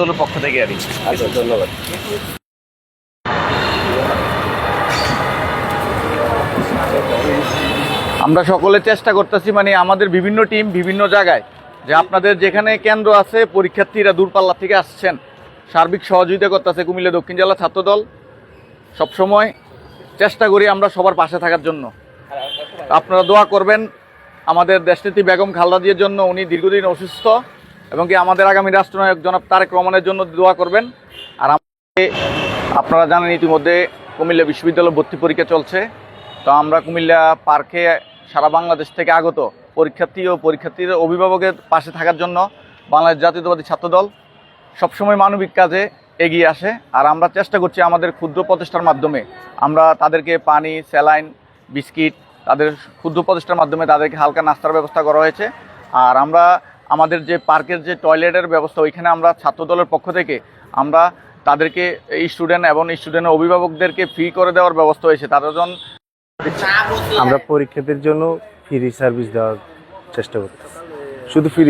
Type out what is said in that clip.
দলের পক্ষ থেকে আর আচ্ছা ধন্যবাদ। আমরা সকলে চেষ্টা করতেছি মানে আমাদের বিভিন্ন টিম বিভিন্ন জায়গায় যে আপনাদের যেখানে কেন্দ্র আছে পরীক্ষার্থীরা দূরপাল্লা থেকে আসছেন। সার্বিক সহযোগিতা করতেছে কুমিল্লা দক্ষিণ জেলা ছাত্রদল। সবসময় চেষ্টা করি আমরা সবার পাশে থাকার জন্য। আপনারা দোয়া করবেন আমাদের দেশনীতি বেগম খালদা জিয়ার জন্য উনি দীর্ঘদিন অসুস্থ। এবং কি আমাদের আগামী রাষ্ট্রনায়ক জনাব তারেক রহমানের জন্য দোয়া করবেন। আর আমাদের, আপনারা জানেন ইতিমধ্যে কুমিল্লা বিশ্ববিদ্যালয় ভর্তি পরীক্ষা চলছে। তো আমরা কুমিল্লা পার্কে সারা বাংলাদেশ থেকে আগত পরীক্ষার্থী ও পরীক্ষার্থীর অভিভাবকের পাশে থাকার জন্য বাংলাদেশ জাতীয়তাবাদী ছাত্রদল সবসময় মানবিক কাজে এগিয়ে আসে। আর আমরা চেষ্টা করছি আমাদের ক্ষুদ্র প্রচেষ্টার মাধ্যমে আমরা তাদেরকে পানি, স্যালাইন, বিস্কিট, তাদের ক্ষুদ্র প্রচেষ্টার মাধ্যমে তাদেরকে হালকা নাস্তার ব্যবস্থা করা হয়েছে। আর আমরা আমাদের যে পার্কের যে টয়লেটের ব্যবস্থা, ওইখানে আমরা ছাত্রদলের পক্ষ থেকে আমরা তাদেরকে স্টুডেন্ট এবং স্টুডেন্টের অভিভাবকদেরকে ফ্রি করে দেওয়ার ব্যবস্থা হয়েছে। তাদের জন্য আমরা পরীক্ষাদের জন্য ফ্রি সার্ভিস দেওয়ার চেষ্টা করতেছি। শুধু ফ্রি